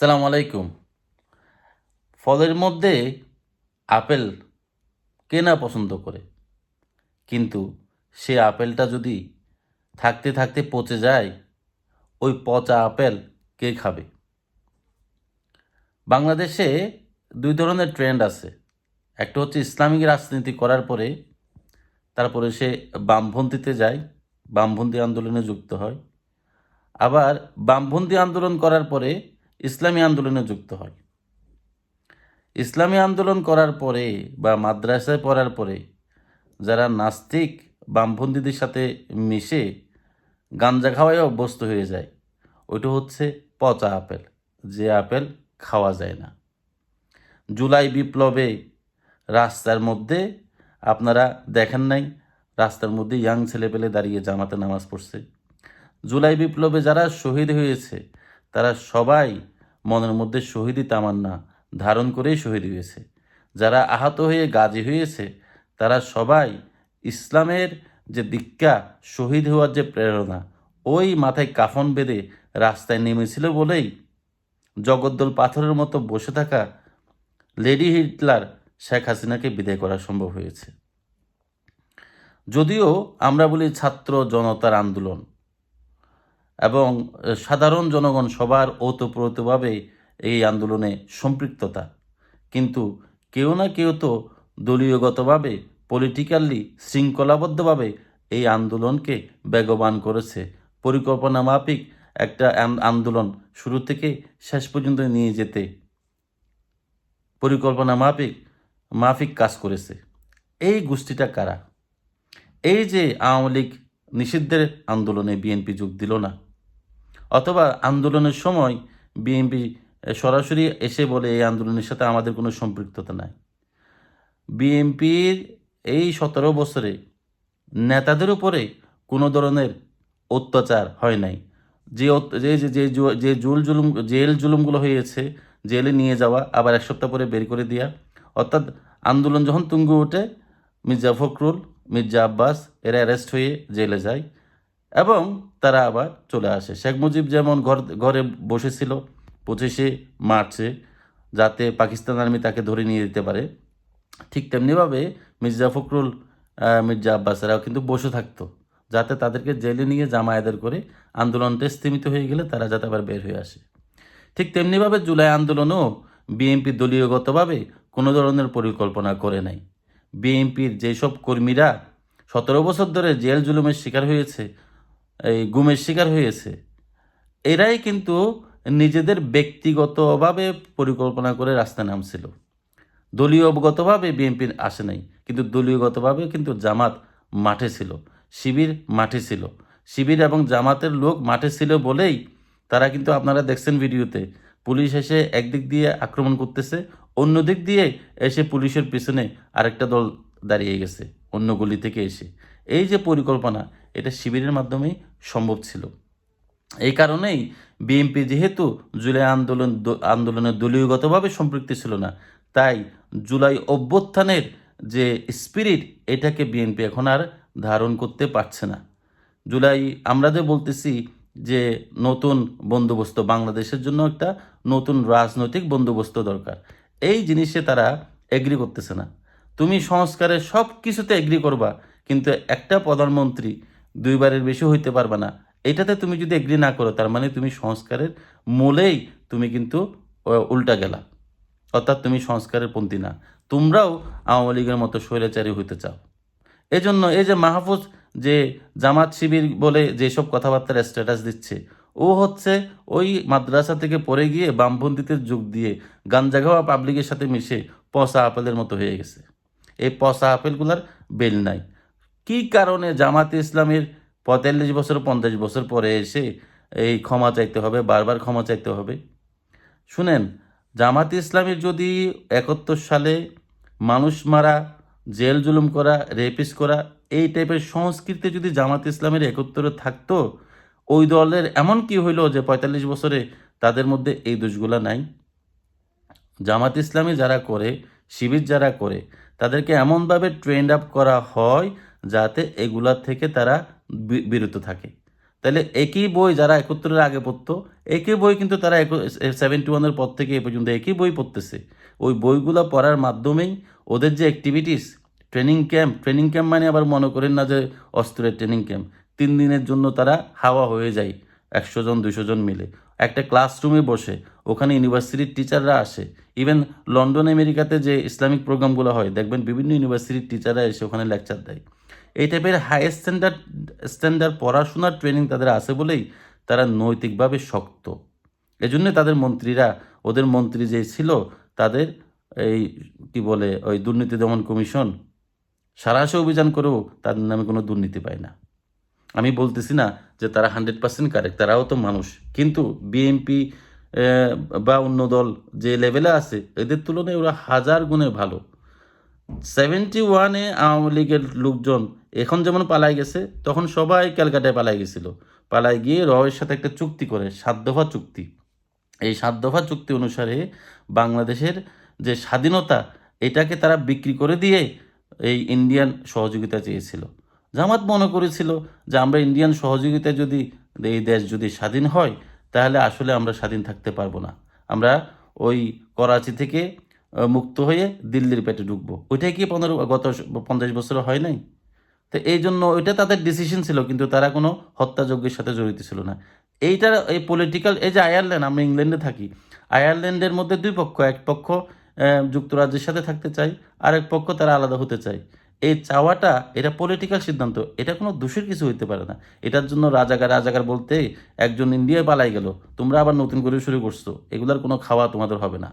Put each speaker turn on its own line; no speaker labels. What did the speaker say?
সালাম আলাইকুম। ফলের মধ্যে আপেল কে না পছন্দ করে? কিন্তু সে আপেলটা যদি থাকতে থাকতে পচে যায়, ওই পচা আপেল কে খাবে? বাংলাদেশে দুই ধরনের ট্রেন্ড আছে। একটা হচ্ছে ইসলামিক রাজনীতি করার পরে তারপরে সে বামপন্থীতে যায়, বামপন্থী আন্দোলনে যুক্ত হয়। আবার বামপন্থী আন্দোলন করার পরে ইসলামী আন্দোলনে যুক্ত হয়। ইসলামী আন্দোলন করার পরে বা মাদ্রাসায় পড়ার পরে যারা নাস্তিক, বামপন্থীদের সাথে মিশে গাঞ্জা খাওয়ায় অভ্যস্ত হয়ে যায়, ওইটা হচ্ছে পচা আপেল। যে আপেল খাওয়া যায় না। জুলাই বিপ্লবে রাস্তার মধ্যে আপনারা দেখেন নাই, রাস্তার মধ্যে ইয়াং ছেলেপেলে দাঁড়িয়ে জামাতে নামাজ পড়ছে। জুলাই বিপ্লবে যারা শহীদ হয়েছে তারা সবাই মনের মধ্যে শহীদি তামান্না ধারণ করেই শহীদ হয়েছে। যারা আহত হয়ে গাজী হয়েছে, তারা সবাই ইসলামের যে দীক্ষা, শহীদ হওয়ার যে প্রেরণা, ওই মাথায় কাফন বেঁধে রাস্তায় নেমেছিল বলেই জগদ্দল পাথরের মতো বসে থাকা লেডি হিটলার শেখ হাসিনাকে বিদায় করা সম্ভব হয়েছে। যদিও আমরা বলি ছাত্র জনতার আন্দোলন এবং সাধারণ জনগণ সবার ওতপ্রোতভাবে এই আন্দোলনে সম্পৃক্ততা। কিন্তু কেউ না কেউ তো দলীয়গতভাবে পলিটিক্যালি শৃঙ্খলাবদ্ধভাবে এই আন্দোলনকে বেগবান করেছে। পরিকল্পনা মাফিক একটা আন্দোলন শুরু থেকে শেষ পর্যন্ত নিয়ে যেতে পরিকল্পনা মাফিক মাফিক কাজ করেছে। এই গোষ্ঠীটা কারা? এই যে আওয়ামী লীগ নিষিদ্ধের আন্দোলনে বিএনপি যোগ দিল না অথবা আন্দোলনের সময় বিএনপি সরাসরি এসে বলে এই আন্দোলনের সাথে আমাদের কোনো সম্পৃক্ততা নাই। বিএনপির এই সতেরো বছরে নেতাদের উপরে কোনো ধরনের অত্যাচার হয় নাই। যে যে যে যে জুল জুলুম, জেল জুলুমগুলো হয়েছে, জেলে নিয়ে যাওয়া, আবার এক সপ্তাহ পরে বের করে দেওয়া অর্থাৎ আন্দোলন যখন তুঙ্গে ওঠে, মির্জা ফখরুল, মির্জা আব্বাস, এরা অ্যারেস্ট হয়ে জেলে যায়। এবং তারা আবার চলে আসে। শেখ মুজিব যেমন ঘর ঘরে বসেছিল পঁচিশে মার্চে, যাতে পাকিস্তান আর্মি তাকে ধরে নিয়ে যেতে পারে, ঠিক তেমনিভাবে মির্জা ফখরুল মির্জা আব্বাস এরাও কিন্তু বসে থাকতো, যাতে তাদেরকে জেলে নিয়ে জামায়াতের করে আন্দোলনটা স্থিমিত হয়ে গেলে তারা যাতে আবার বের হয়ে আসে। ঠিক তেমনিভাবে জুলাই আন্দোলনও বিএনপি দলীয়গতভাবে কোনো ধরনের পরিকল্পনা করে নাই। বিএনপির যেসব কর্মীরা সতেরো বছর ধরে জেল জুলুমের শিকার হয়েছে এই গুমের শিকার হয়েছে। এরাই কিন্তু নিজেদের ব্যক্তিগত অভাবে পরিকল্পনা করে রাস্তায় নামছিল। দলীয়গতভাবে বিএনপি আসে নাই, কিন্তু দলীয়গতভাবে কিন্তু জামাত মাঠে ছিল, শিবির মাঠে ছিল। শিবির এবং জামাতের লোক মাঠে ছিল বলেই তারা কিন্তু আপনারা দেখছেন ভিডিওতে, পুলিশ এসে একদিক দিয়ে আক্রমণ করতেছে অন্য দিক দিয়ে এসে পুলিশের পিছনে আরেকটা দল দাঁড়িয়ে গেছে, অন্য গলি থেকে এসে। এই যে পরিকল্পনা এটা শিবিরের মাধ্যমেই সম্ভব ছিল। এই কারণেই বিএনপি যেহেতু জুলাই আন্দোলন দ- আন্দোলনে দলীয়গতভাবে সম্পৃক্ত ছিল না, তাই জুলাই অভ্যুত্থানের যে স্পিরিট এটাকে বিএনপি এখন আর ধারণ করতে পারছে না। জুলাই, আমরা যে বলতেছি যে নতুন বন্দোবস্ত, বাংলাদেশের জন্য একটা নতুন রাজনৈতিক বন্দোবস্ত দরকার, এই জিনিসে তারা এগ্রি করতেছে না। তুমি সংস্কারের সব কিছুতে এগ্রি করবা, কিন্তু একটা প্রধানমন্ত্রী দুইবারের বেশি হইতে পারবে না। এটাতে তুমি যদি এগ্রি না করো, তার মানে তুমি সংস্কারের মূলেই তুমি কিন্তু উল্টা গেলা। অর্থাৎ তুমি সংস্কারের পন্থী না। তোমরাও আওয়ামী লীগের মতো স্বৈরাচারী হইতে চাও। এজন্য এই যে মাহফুজ যে জামাত শিবির বলে যেসব কথাবার্তার স্ট্যাটাস দিচ্ছে, ও হচ্ছে ওই মাদ্রাসা থেকে পড়ে গিয়ে বামপন্থীতে যোগ দিয়ে গাঞ্জা খাওয়া পাবলিকের সাথে মিশে পচা আপেলের মতো হয়ে গেছে। এই পচা আপেলগুলার বেল নাই। কি কারণে জামাতে ইসলামের পঁয়তাল্লিশ বছর, পঞ্চাশ বছর পরে এসে এই ক্ষমা চাইতে হবে, বারবার ক্ষমা চাইতে হবে? শুনেন, জামাতে ইসলামের যদি একাত্তর সালে মানুষ মারা, জেল জুলুম করা রেপিস করা, এই টাইপের সংস্কৃতি যদি জামাত ইসলামের একত্তরে থাকতো, ওই দলের এমন কি হইল যে পঁয়তাল্লিশ বছরে তাদের মধ্যে এই দোষগুলা নাই? জামাত ইসলামী যারা করে, শিবির যারা করে, তাদেরকে এমনভাবে ট্রেন্ড আপ করা হয় যাতে এগুলা থেকে তারা বিরত থাকে। তাহলে একই বই যারা একত্তরের আগে পড়তো, একই বই কিন্তু তারা সেভেন্টি ওয়ানের পর থেকে এ পর্যন্ত একই বই পড়তেছে। ওই বইগুলো পড়ার মাধ্যমেই ওদের যে activities training camp training camp মানে আবার মনে করেন না যে অস্ত্রের ট্রেনিং ক্যাম্প তিন দিনের জন্য তারা হাওয়া হয়ে যায় একশো জন দুশো জন মিলে। একটা ক্লাসরুমে বসে, ওখানে ইউনিভার্সিটির টিচাররা আসে। ইভেন লন্ডন, আমেরিকাতে যে ইসলামিক প্রোগ্রামগুলো হয়, দেখবেন বিভিন্ন ইউনিভার্সিটির টিচাররা এসে ওখানে লেকচার দেয়। এই টাইপের হাই স্ট্যান্ডার্ড স্ট্যান্ডার্ড পড়াশোনার ট্রেনিং তাদের আছে বলেই তারা নৈতিকভাবে শক্ত। এজন্য তাদের মন্ত্রীরা, ওদের মন্ত্রী যে ছিল, তাদের এই কি বলে, ওই দুর্নীতি দমন কমিশন সারাশে অভিযান করেও তাদের নামে কোনো দুর্নীতি পায় না। আমি বলতেছি না যে তারা হান্ড্রেড পার্সেন্ট কারেক্ট তারাও তো মানুষ। কিন্তু বিএনপি বা অন্য দল যে লেভেলে আছে, এদের তুলনায় ওরা হাজার গুণে ভালো। সেভেন্টি ওয়ানে আওয়ামী লীগের লোকজন এখন যেমন পালাই গেছে, তখন সবাই ক্যালকাটায় পালাই গেছিল। পালাই গিয়ে রয়ের সাথে একটা চুক্তি করে, সাত দফা চুক্তি। এই সাত দফা চুক্তি অনুসারে বাংলাদেশের যে স্বাধীনতা, এটাকে তারা বিক্রি করে দিয়ে এই ইন্ডিয়ান সহযোগিতা চেয়েছিল। জামাত মনে করেছিল যে আমরা ইন্ডিয়ান সহযোগিতা যদি, এই দেশ যদি স্বাধীন হয়, তাহলে আসলে আমরা স্বাধীন থাকতে পারব না। আমরা ওই করাচি থেকে মুক্ত হয়ে দিল্লির পেটে ঢুকবো। ওইটাই কি পনেরো, গত পঞ্চাশ বছর হয় নাই? তো এই জন্য ওইটা তাদের ডিসিশন ছিল, কিন্তু তারা কোনো হত্যাযজ্ঞের সাথে জড়িত ছিল না। এইটার এই পলিটিক্যাল এই যে আয়ারল্যান্ড, আমরা ইংল্যান্ডে থাকি, আয়ারল্যান্ডের মধ্যে দুই পক্ষ, এক পক্ষ যুক্তরাজ্যের সাথে থাকতে চায়, আর এক পক্ষ তারা আলাদা হতে চায়। এই চাওয়াটা, এটা পলিটিক্যাল সিদ্ধান্ত, এটা কোনো দোষের কিছু হইতে পারে না। এটার জন্য রাজাকার রাজাকার বলতে একজন ইন্ডিয়ায় পালাই গেল, তোমরা আবার নতুন করে শুরু করছ, এগুলার কোনো খাওয়া তোমাদের হবে না।